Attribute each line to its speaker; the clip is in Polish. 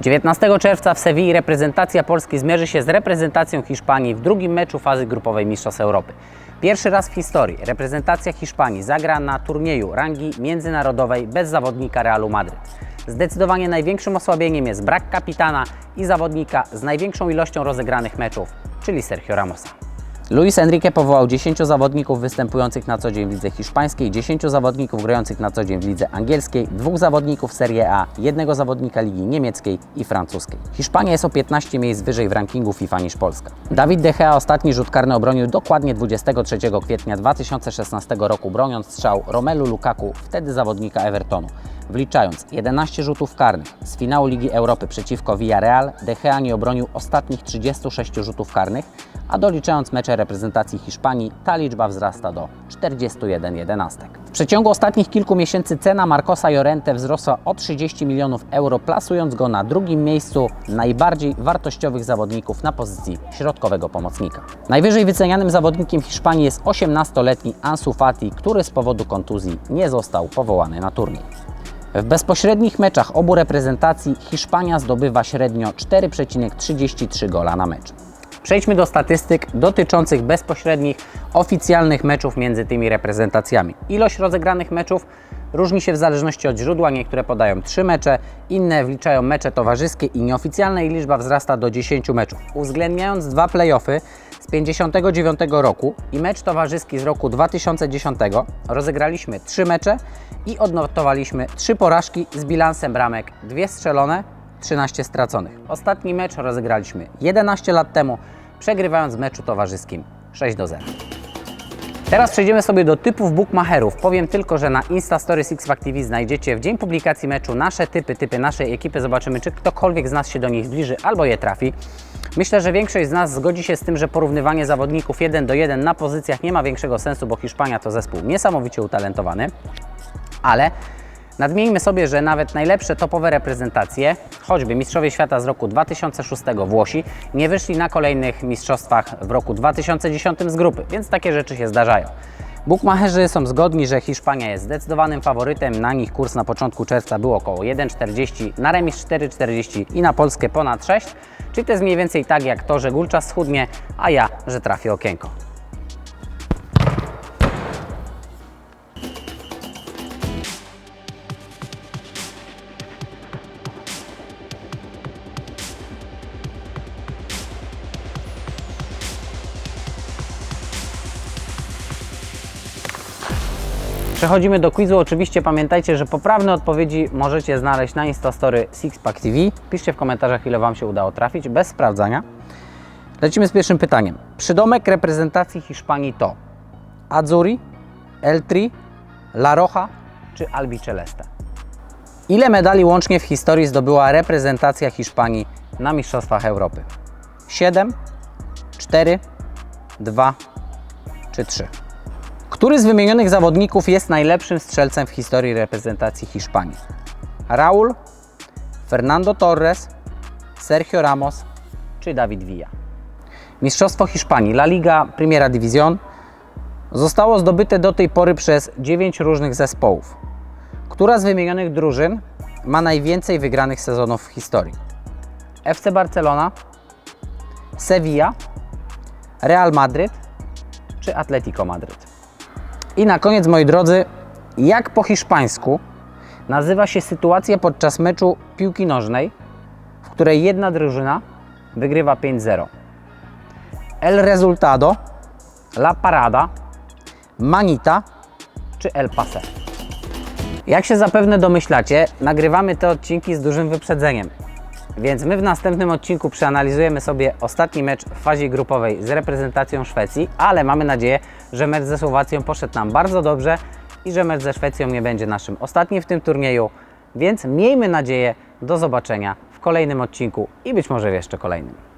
Speaker 1: 19 czerwca w Sewilli reprezentacja Polski zmierzy się z reprezentacją Hiszpanii w drugim meczu fazy grupowej Mistrzostw Europy. Pierwszy raz w historii reprezentacja Hiszpanii zagra na turnieju rangi międzynarodowej bez zawodnika Realu Madryt. Zdecydowanie największym osłabieniem jest brak kapitana i zawodnika z największą ilością rozegranych meczów, czyli Sergio Ramosa. Luis Enrique powołał 10 zawodników występujących na co dzień w lidze hiszpańskiej, 10 zawodników grających na co dzień w lidze angielskiej, dwóch zawodników Serie A, jednego zawodnika ligi niemieckiej i francuskiej. Hiszpania jest o 15 miejsc wyżej w rankingu FIFA niż Polska. Dawid De Gea ostatni rzut karny obronił dokładnie 23 kwietnia 2016 roku, broniąc strzał Romelu Lukaku, wtedy zawodnika Evertonu. Wliczając 11 rzutów karnych z finału Ligi Europy przeciwko Villarreal, De Gea nie obronił ostatnich 36 rzutów karnych, a doliczając mecze reprezentacji Hiszpanii, ta liczba wzrasta do 41 jedenastek. W przeciągu ostatnich kilku miesięcy cena Marcosa Llorente wzrosła o 30 milionów euro, plasując go na drugim miejscu najbardziej wartościowych zawodników na pozycji środkowego pomocnika. Najwyżej wycenianym zawodnikiem Hiszpanii jest 18-letni Ansu Fati, który z powodu kontuzji nie został powołany na turniej. W bezpośrednich meczach obu reprezentacji Hiszpania zdobywa średnio 4,33 gola na mecz. Przejdźmy do statystyk dotyczących bezpośrednich, oficjalnych meczów między tymi reprezentacjami. Ilość rozegranych meczów różni się w zależności od źródła. Niektóre podają 3 mecze, inne wliczają mecze towarzyskie i nieoficjalne i liczba wzrasta do 10 meczów. Uwzględniając dwa playoffy z 59 roku i mecz towarzyski z roku 2010 rozegraliśmy 3 mecze i odnotowaliśmy 3 porażki z bilansem bramek 2 strzelone, 13 straconych. Ostatni mecz rozegraliśmy 11 lat temu, przegrywając w meczu towarzyskim 6 do 0. Teraz przejdziemy sobie do typów bookmacherów. Powiem tylko, że na Instastory Sixpack TV znajdziecie w dzień publikacji meczu nasze typy, typy naszej ekipy. Zobaczymy, czy ktokolwiek z nas się do nich zbliży albo je trafi. Myślę, że większość z nas zgodzi się z tym, że porównywanie zawodników 1 do 1 na pozycjach nie ma większego sensu, bo Hiszpania to zespół niesamowicie utalentowany. Ale Nadmieńmy sobie, że nawet najlepsze topowe reprezentacje, choćby mistrzowie świata z roku 2006 Włosi, nie wyszli na kolejnych mistrzostwach w roku 2010 z grupy, więc takie rzeczy się zdarzają. Bukmacherzy są zgodni, że Hiszpania jest zdecydowanym faworytem. Na nich kurs na początku czerwca był około 1,40, na remis 4,40 i na Polskę ponad 6. Czyli to jest mniej więcej tak jak to, że Gulczas schudnie, a ja, że trafię okienko. Przechodzimy do quizu. Oczywiście pamiętajcie, że poprawne odpowiedzi możecie znaleźć na Instastory Sixpack TV. Piszcie w komentarzach, ile Wam się udało trafić, bez sprawdzania. Lecimy z pierwszym pytaniem. Przydomek reprezentacji Hiszpanii to Azzurri, El Tri, La Roja czy Albi Celeste? Ile medali łącznie w historii zdobyła reprezentacja Hiszpanii na Mistrzostwach Europy? 7, 4, 2 czy 3? Który z wymienionych zawodników jest najlepszym strzelcem w historii reprezentacji Hiszpanii? Raúl, Fernando Torres, Sergio Ramos czy David Villa? Mistrzostwo Hiszpanii, La Liga Primera División zostało zdobyte do tej pory przez 9 różnych zespołów. Która z wymienionych drużyn ma najwięcej wygranych sezonów w historii? FC Barcelona, Sevilla, Real Madryt czy Atletico Madryt? I na koniec, moi drodzy, jak po hiszpańsku nazywa się sytuacja podczas meczu piłki nożnej, w której jedna drużyna wygrywa 5-0? El resultado, la parada, manita czy el pase? Jak się zapewne domyślacie, nagrywamy te odcinki z dużym wyprzedzeniem. Więc my w następnym odcinku przeanalizujemy sobie ostatni mecz w fazie grupowej z reprezentacją Szwecji, ale mamy nadzieję, że mecz ze Słowacją poszedł nam bardzo dobrze i że mecz ze Szwecją nie będzie naszym ostatnim w tym turnieju. Więc miejmy nadzieję do zobaczenia w kolejnym odcinku i być może jeszcze kolejnym.